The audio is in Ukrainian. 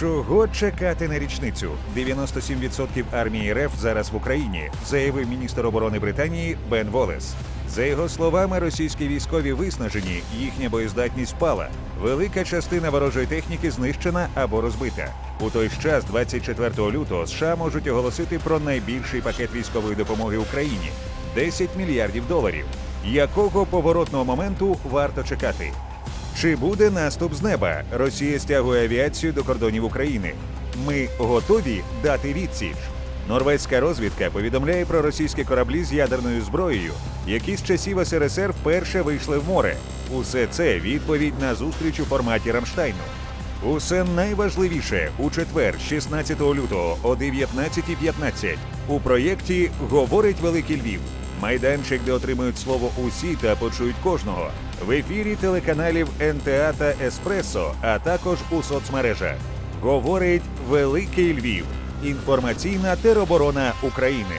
Чого чекати на річницю? 97% армії РФ зараз в Україні, заявив міністр оборони Британії Бен Волес. За його словами, російські військові виснажені, їхня боєздатність впала. Велика частина ворожої техніки знищена або розбита. У той ж час, 24 лютого, США можуть оголосити про найбільший пакет військової допомоги Україні 10 мільярдів доларів. Якого поворотного моменту варто чекати? Чи буде наступ з неба? Росія стягує авіацію до кордонів України. Ми готові дати відсіч. Норвезька розвідка повідомляє про російські кораблі з ядерною зброєю, які з часів СРСР вперше вийшли в море. Усе це відповідь на зустріч у форматі Рамштайну. Усе найважливіше у четвер, 16 лютого о 19.15 у проєкті Говорить Великий Львів. Майданчик, де отримують слово усі та почують кожного. В ефірі телеканалів НТА та Еспресо, а також у соцмережах. Говорить Великий Львів. Інформаційна тероборона України.